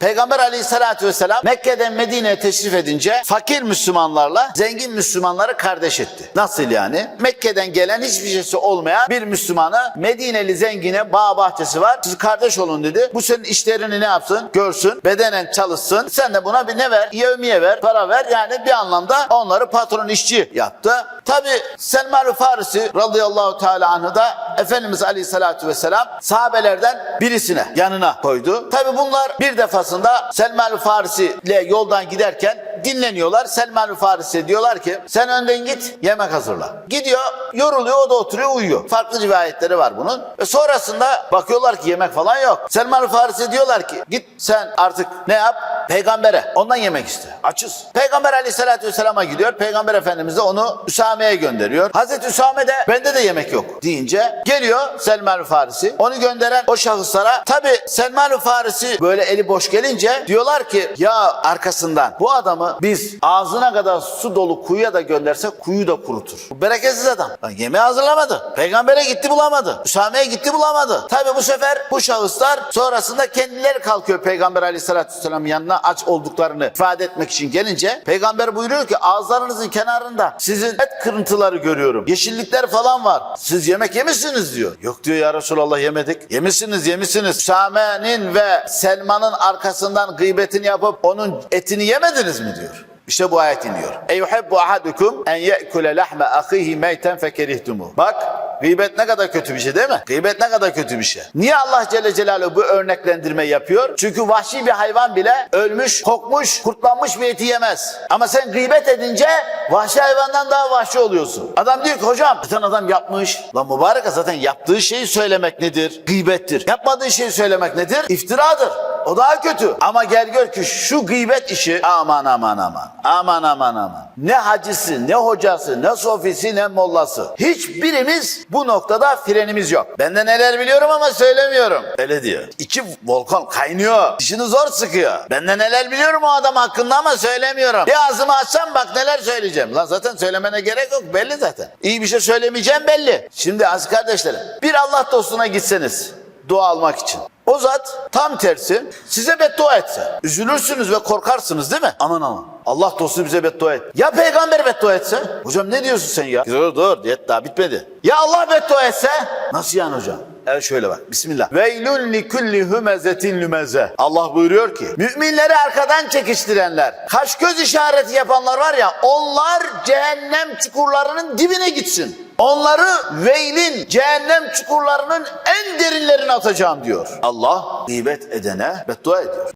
Peygamber aleyhissalatü vesselam Mekke'den Medine'ye teşrif edince fakir Müslümanlarla zengin Müslümanları kardeş etti. Nasıl yani? Mekke'den gelen hiçbir şeysi olmayan bir Müslümanı Medineli zengine bağ bahçesi var. Siz kardeş olun dedi. Bu senin işlerini ne yapsın? Görsün. Bedenen çalışsın. Sen de buna bir ne ver? Yevmiye ver. Para ver. Yani bir anlamda onları patron işçi yaptı. Tabi Selman-ı Farisi radıyallahu teala anh'ı da Efendimiz aleyhissalatü vesselam sahabelerden birisine yanına koydu. Tabi bunlar bir defasında Selman-ı Farisi ile yoldan giderken dinleniyorlar. Selman-ı Farisi diyorlar ki sen önden git yemek hazırla. Gidiyor yoruluyor o da oturuyor uyuyor. Farklı rivayetleri var bunun. Ve sonrasında bakıyorlar ki yemek falan yok. Selman-ı Farisi diyorlar ki git sen artık ne yap? Peygambere ondan yemek iste. Açız. Peygamber aleyhissalatü vesselama gidiyor. Peygamber Efendimiz de onu Üsame'ye gönderiyor. Hazreti Üsame de bende de yemek yok deyince geliyor Selman-ı Farisi. Onu gönderen o şahıslara tabi Selman-ı Farisi böyle eli boş gelince diyorlar ki ya arkasından bu adamı biz ağzına kadar su dolu kuyuya da göndersek kuyu da kurutur. Bu bereketsiz adam. Lan yemeği hazırlamadı. Peygambere gitti bulamadı. Üsame'ye gitti bulamadı. Tabi bu sefer bu şahıslar sonrasında kendileri kalkıyor Peygamber aleyhissalatü vesselam yanına aç olduklarını ifade etmek için gelince Peygamber buyuruyor ki ağızlarınızın kenarında sizin et kırıntıları görüyorum. Yeşillikler falan var. Siz yemek yemişsiniz diyor. Yok diyor ya Resulallah yemedik. Yemişsiniz yemişsiniz. Üsame'nin ve Selman'ın arkasından gıybetini yapıp onun etini yemediniz mi diyor. İşte bu ayet iniyor. Eyuhebbu ahadukum en ye'kule lahme ahihi meyten fekerihtumu. Bak gıybet ne kadar kötü bir şey değil mi? Gıybet ne kadar kötü bir şey. Niye Allah Celle Celaluhu bu örneklendirme yapıyor? Çünkü vahşi bir hayvan bile ölmüş, kokmuş, kurtlanmış bir eti yemez. Ama sen gıybet edince vahşi hayvandan daha vahşi oluyorsun. Adam diyor ki hocam zaten adam yapmış. Lan mübarek zaten yaptığı şeyi söylemek nedir? Gıybettir. Yapmadığı şeyi söylemek nedir? İftiradır. O daha kötü. Ama gel gör ki şu gıybet işi aman aman aman. Aman aman aman. Ne hacısı, ne hocası, ne sofisi, ne mollası. Hiçbirimiz bu noktada frenimiz yok. Ben de neler biliyorum ama söylemiyorum. Öyle diyor. İki volkan kaynıyor. Dişini zor sıkıyor. Ben de neler biliyorum o adam hakkında ama söylemiyorum. Bir ağzımı açsam bak neler söyleyeceğim. Lan zaten söylemene gerek yok. Belli zaten. İyi bir şey söylemeyeceğim belli. Şimdi aziz kardeşlerim bir Allah dostuna gitseniz dua almak için. O zat tam tersi size beddua etse. Üzülürsünüz ve korkarsınız değil mi? Aman aman. Allah dostu bize beddua et. Ya peygamber beddua etse? Hocam ne diyorsun sen ya? Dur dur diyet daha bitmedi. Ya Allah beddua etse? Nasıl yani hocam? Evet şöyle bak. Bismillah. Veylün li kulli hümezetin lümeze. Allah buyuruyor ki müminleri arkadan çekiştirenler, kaş göz işareti yapanlar var ya onlar cehennem çukurlarının dibine gitsin. Onları veylin cehennem çukurlarının en derinlerine atacağım diyor. Allah gıybet edene beddua ediyor.